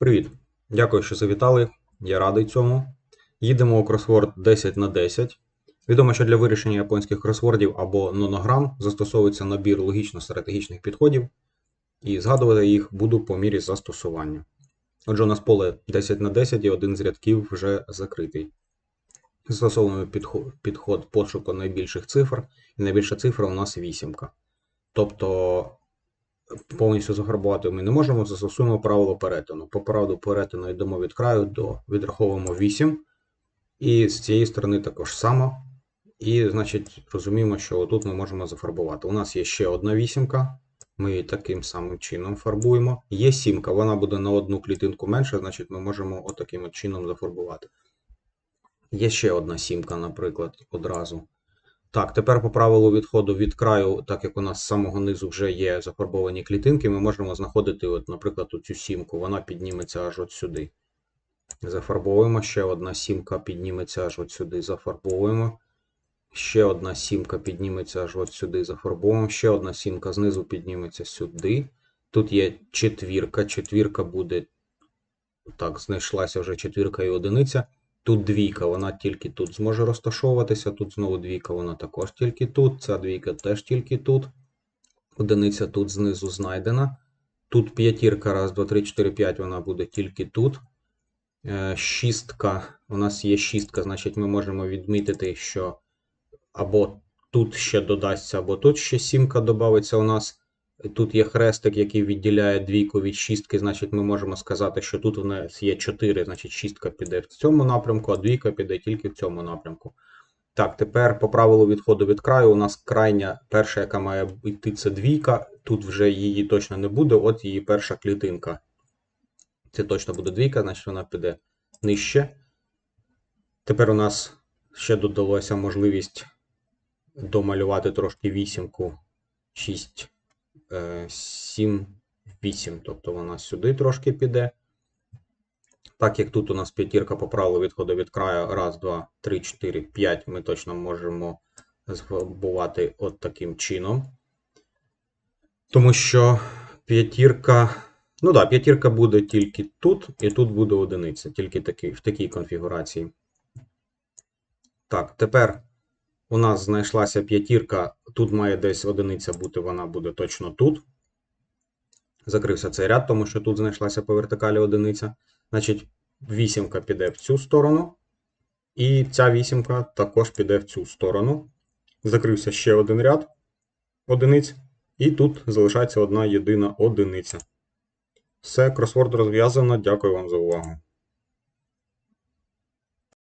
Привіт! Дякую, що завітали. Я радий цьому. Їдемо у кросворд 10 на 10. Відомо, що для вирішення японських кросвордів або нонограм застосовується набір логічно-стратегічних підходів, і згадувати їх буду по мірі застосування. Отже, у нас поле 10 на 10 і один з рядків вже закритий. Застосовуємо підход, пошуку найбільших цифр, і найбільша цифра у нас вісімка. Тобто повністю зафарбувати ми не можемо, застосуємо правило перетину. По правилу перетину йдемо від краю до відраховуємо 8. І з цієї сторони також само. І, значить, розуміємо, що отут ми можемо зафарбувати. У нас є ще одна вісімка. Ми її таким самим чином фарбуємо. Є сімка, вона буде на одну клітинку менше, значить ми можемо отаким от чином зафарбувати. Є ще одна сімка, наприклад, одразу. Так, тепер по правилу відходу від краю, так як у нас з самого низу вже є зафарбовані клітинки, ми можемо знаходити, от, наприклад, цю сімку. Вона підніметься аж от сюди. Зафарбовуємо. Ще одна сімка підніметься аж от сюди. Зафарбовуємо. Ще одна сімка підніметься аж от сюди. Зафарбовуємо. Ще одна сімка знизу підніметься сюди. Тут є четвірка. Четвірка буде. Так, знайшлася вже четвірка і одиниця. Тут двійка, вона тільки тут зможе розташовуватися. Тут знову двійка, вона також тільки тут. Ця двійка теж тільки тут. Одиниця тут знизу знайдена. Тут п'ятірка, раз, два, три, чотири, п'ять, вона буде тільки тут. Е, Шістка, у нас є шістка, значить ми можемо відмітити, що або тут ще додасться, або тут ще сімка додається у нас. Тут є хрестик, який відділяє двійку від шістки, значить ми можемо сказати, що тут у нас є 4, значить шістка піде в цьому напрямку, а двійка піде тільки в цьому напрямку. Так, тепер по правилу відходу від краю у нас крайня перша, яка має йти, це двійка. Тут вже її точно не буде, от її перша клітинка. Це точно буде двійка, значить вона піде нижче. Тепер у нас ще додалося можливість домалювати трошки вісімку 6. 7, 8, тобто вона сюди трошки піде. Так як тут у нас п'ятірка по правилу відходу від краю, раз, два, три, 4, 5, ми точно можемо збувати от таким чином. Тому що п'ятірка, ну так, да, п'ятірка буде тільки тут, і тут буде одиниця, тільки такі, в такій конфігурації. Так, тепер у нас знайшлася п'ятірка, тут має десь одиниця бути, вона буде точно тут. Закрився цей ряд, тому що тут знайшлася по вертикалі одиниця. Значить, вісімка піде в цю сторону. І ця вісімка також піде в цю сторону. Закрився ще один ряд одиниць. І тут залишається одна єдина одиниця. Все, кросворд розв'язано. Дякую вам за увагу.